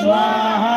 स्वाहा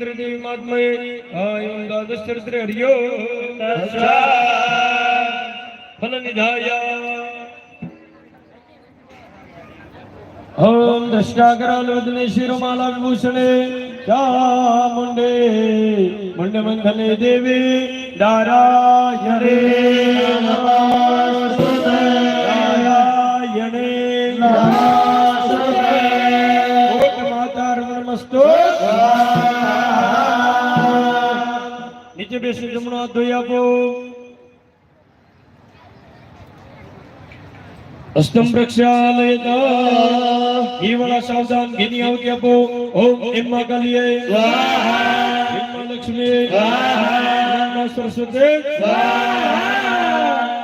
ચંદ્રદેવ મહાત્મા આયમ દ્વાદશ શ્રી હરિયો ફલ નિધાય ઓમ દશાકરાલ વદને શિરોમાલા વિભૂષણે ચામુંડે મંડે મંગલે દેવી દારાયરે નમઃ નીચે બેસી જમણો હાથ ધોઈ આપો અસ્તમ પ્રક્ષાલયતા એ વાળા સાવધાન ઘીની આવતી આપો ઓમ Emma કાલીએ Emma Lakshmi Emma Saraswati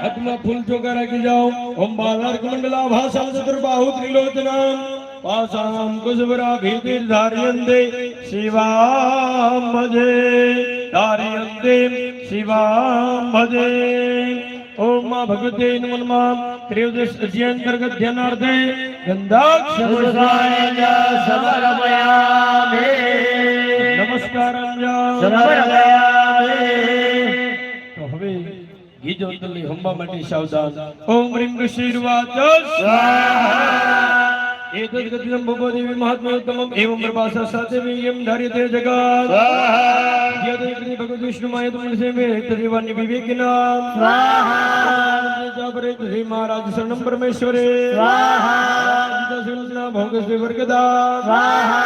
હાથમાં ફૂલ ચોકા રાખી જાઓ ઓમ બાલાર્ક મંડલા ભાષા ચતુર્બાહુ ત્રિલોચના પાસામ કુજવરા ભીતિર ધાર્યંતે શિવામ ભજે ધાર્યંતે શિવામ ભજે ઓમ માં ભગવતે નમઃ ત્રિયોદશ અધ્યાય અંતર્ગત ધ્યાનાર્થે ગંધાક્ષર નમસ્કાર તો હવે ગીજો તલી હંબા માટે સાવધાન ઓમ રીમ શિરવાચ एतद् गतिदं भूपदेवी महात्मोत्तमम् एवं प्रभासा साते वीर्यं धार्यते जगत्। यदि तदेवान्य विवेकिना जापरे श्री महाराज शरणं परमेश्वरे। स्वाहा। भोगस्वे वर्गदा स्वाहा।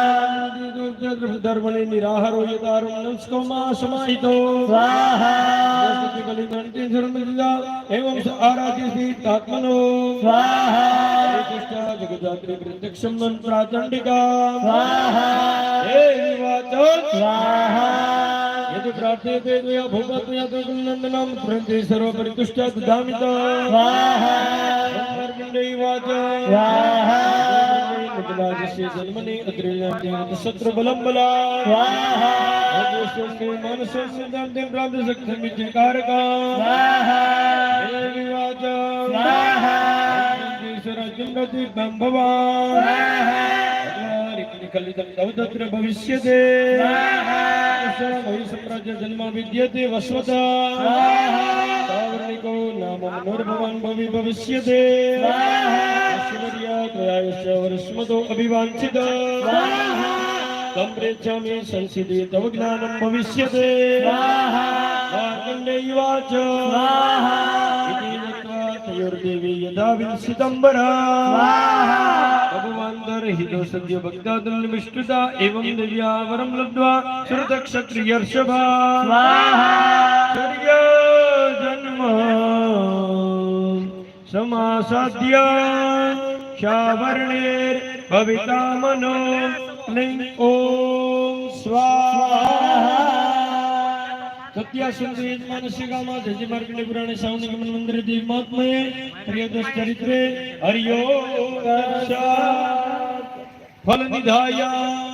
धर्मणे निराहारो यदारं नमस्कोमा समाहितो। स्वाहा। बलि गणते धर्मदिदा एवं स आराध्य सीतात्मनो स्वाहा। प्रतिष्ठा जगदात्रि प्रत्यक्षं मन प्राचण्डिका स्वाहा। हे वाचो स्वाहा। यदि प्रार्थयते त्वया ददामित स्वाहा। वाच मुकुलाजस्य जन्मनि अग्रेण शत्रुबलं बला। स्वाहा। भगवस्वस्ते मानसस्य दन्ते प्राप्तशक्तिमित्यकारका स्वाहा। वाच स्वाहा। भवान् स्वाहा। कलितं भविष्यते। सम्राज्य जन्म विद्यते वस्वता। सावर्णिको नाम मनोर्भवान् भवि भविष्यते। त्वयाश्च वरस्मतो अभिवाञ्छित तं प्रेच्छामि संसिदे तव ज्ञानं भविष्यते। मार्कण्डेयवाच इति दत्त्वा तयोर्देवी यदा विंसितम्बरा भगवान् दर्हितो सद्य भक्तादुर्निमिष्टुता एवं दिव्या वरं लब्ध्वा श्रुतक्षत्रियर्षभा जन्म समासाद्य। ક્ષાવર્ણેર ભવિતામનો લિંગ ઓમ સ્વાહા સત્યાસુંદર યજમાન શિગામાં જજી માર્ગને પુરાણે સાવની ગમન મંદિર દિવ્યમાત્મયે પ્રિયદોષ ચરિત્રે ફલ નિધાયા